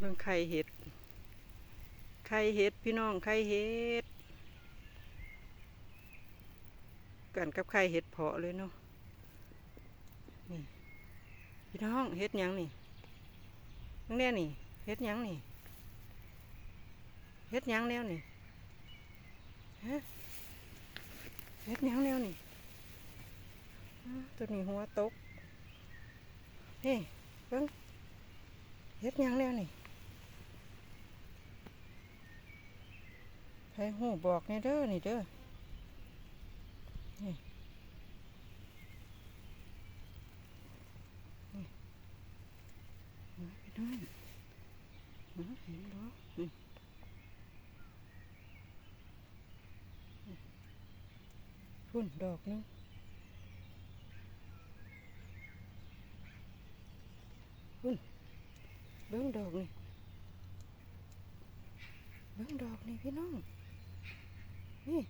เบิ่งไข่เห็ด ไข่เห็ดพี่น้องไข่เห็ด กันกับไข่เห็ดเพาะเลยเนาะ นี่ พี่น้องเห็ดยังนี่นั่งแน่นี่เห็ดยังนี่เห็ดยังแนวนี่ฮะเห็ดยังแนวนี่ ตัวนี้หัวตกเฮ้เบิ่งเห็ดยังแนวนี่ ใครหูบอกนี่เด้อนี่เด้อนี่มาไปด้วยมาเห็นบ่นี่พุ่นดอกนึงพุ่นเบิ้งดอกนี่เบิ้งดอกนี่พี่น้อง นี่